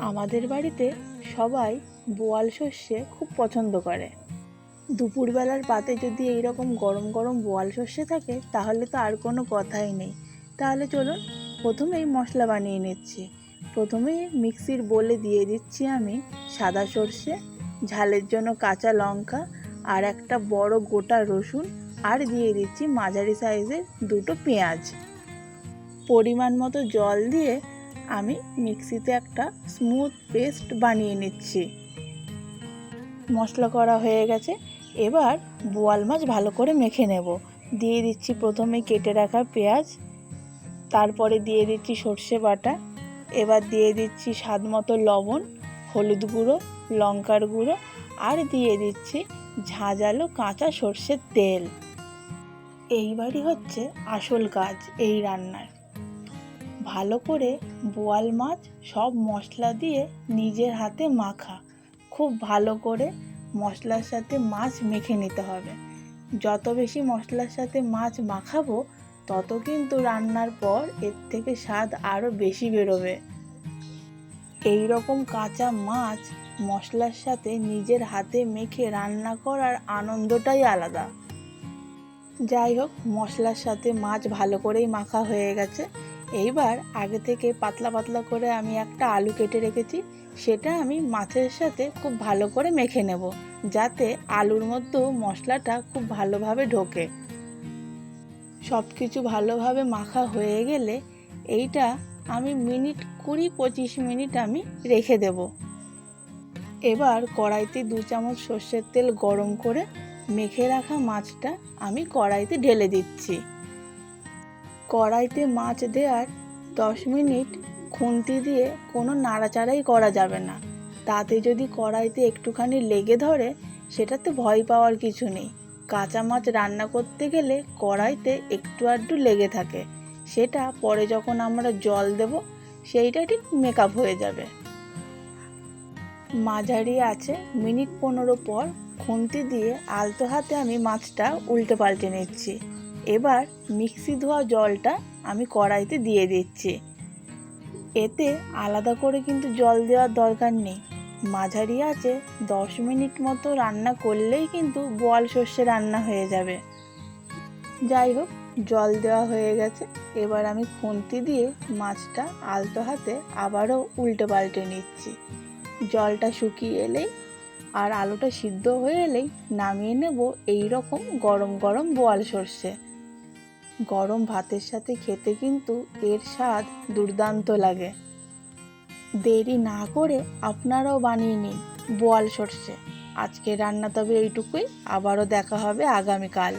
আমাদের বাড়িতে সবাই বোয়াল সর্ষে খুব পছন্দ করে। দুপুরবেলার পাতে যদি এই রকম গরম গরম বোয়াল সর্ষে থাকে, তাহলে তো আর কোনো কথাই নেই। তাহলে চলুন প্রথমেই মশলা বানিয়ে নিচ্ছি। প্রথমেই মিক্সির বলে দিয়ে দিচ্ছি আমি সাদা সর্ষে, ঝালের জন্য কাঁচা লঙ্কা আর একটা বড় গোটা রসুন আর দিয়ে দিচ্ছি মাঝারি সাইজের দুটো পেঁয়াজ। পরিমাণ মতো জল দিয়ে আমি মিক্সিতে একটা স্মুথ পেস্ট বানিয়ে নিচ্ছি। মশলা করা হয়ে গেছে। এবার বোয়াল মাছ ভালো করে মেখে নেব। দিয়ে দিচ্ছি প্রথমে কেটে রাখা পেঁয়াজ, তারপরে দিয়ে দিচ্ছি সর্ষে বাটা, এবার দিয়ে দিচ্ছি স্বাদ মতো লবণ, হলুদ গুঁড়ো, লঙ্কার গুঁড়ো, আর দিয়ে দিচ্ছি ঝাঁঝালো কাঁচা সর্ষের তেল। এইবারই হচ্ছে আসল কাজ এই রান্নার। ভালো করে বোয়াল মাছ সব মশলা দিয়ে নিজের হাতে মাখা। খুব ভালো করে মশলার সাথে মাছ মেখে নিতে হবে। যত বেশি মশলার সাথে মাছ মাখাবো, তত কিন্তু রান্নার পর এর থেকে স্বাদ আরও বেশি বেরোবে। এই রকম কাঁচা মাছ মশলার সাথে নিজের হাতে মেখে রান্না করার আনন্দটাই আলাদা। যাই হোক, মশলার সাথে মাছ ভালো করেই মাখা হয়ে গেছে। এইবার আগে থেকে পাতলা পাতলা করে আমি একটা আলু কেটে রেখেছি, সেটা আমি মাছের সাথে খুব ভালো করে মেখে নেব, যাতে আলুর মধ্যেও মশলাটা খুব ভালোভাবে ঢোকে। সব কিছু ভালোভাবে মাখা হয়ে গেলে এইটা আমি মিনিট কুড়ি পঁচিশ মিনিট আমি রেখে দেব। এবার কড়াইতে দু চামচ সর্ষের তেল গরম করে মেখে রাখা মাছটা আমি কড়াইতে ঢেলে দিচ্ছি। কড়াইতে মাছ দেওয়ার দশ মিনিট খুন্তি দিয়ে কোনো নাড়াচাড়াই করা যাবে না। তাতে যদি কড়াইতে একটুখানি লেগে ধরে, সেটাতে ভয় পাওয়ার কিছু নেই। কাঁচা মাছ রান্না করতে গেলে কড়াইতে একটু আধটু লেগে থাকে। সেটা পরে যখন আমরা জল দেব, সেইটা ঠিক মেকআপ হয়ে যাবে। মাঝারি আছে, মিনিট পনেরো পর খুন্তি দিয়ে আলতো হাতে আমি মাছটা উল্টে পাল্টে নিচ্ছি। এবার মিক্সি ধোয়া জলটা আমি কড়াইতে দিয়ে দিচ্ছি। এতে আলাদা করে কিন্তু জল দেওয়ার দরকার নেই। মাঝারি আছে দশ মিনিট মতো রান্না করলেই কিন্তু বোয়াল সর্ষে রান্না হয়ে যাবে। যাই হোক, জল দেওয়া হয়ে গেছে। এবার আমি খুন্তি দিয়ে মাছটা আলতো হাতে আবারও উল্টে পাল্টে নিচ্ছি। জলটা শুকিয়ে এলেই আর আলুটা সিদ্ধ হয়ে এলেই নামিয়ে নেব এই রকম গরম গরম বোয়াল সর্ষে। গরম ভাতের সাথে খেতে কিন্তু এর স্বাদ দুর্দান্ত লাগে। দেরি না করে আপনারাও বানিয়ে নিন বোয়াল সর্ষে। আজকে রান্না তবে এইটুকুই, আবারও দেখা হবে আগামীকাল।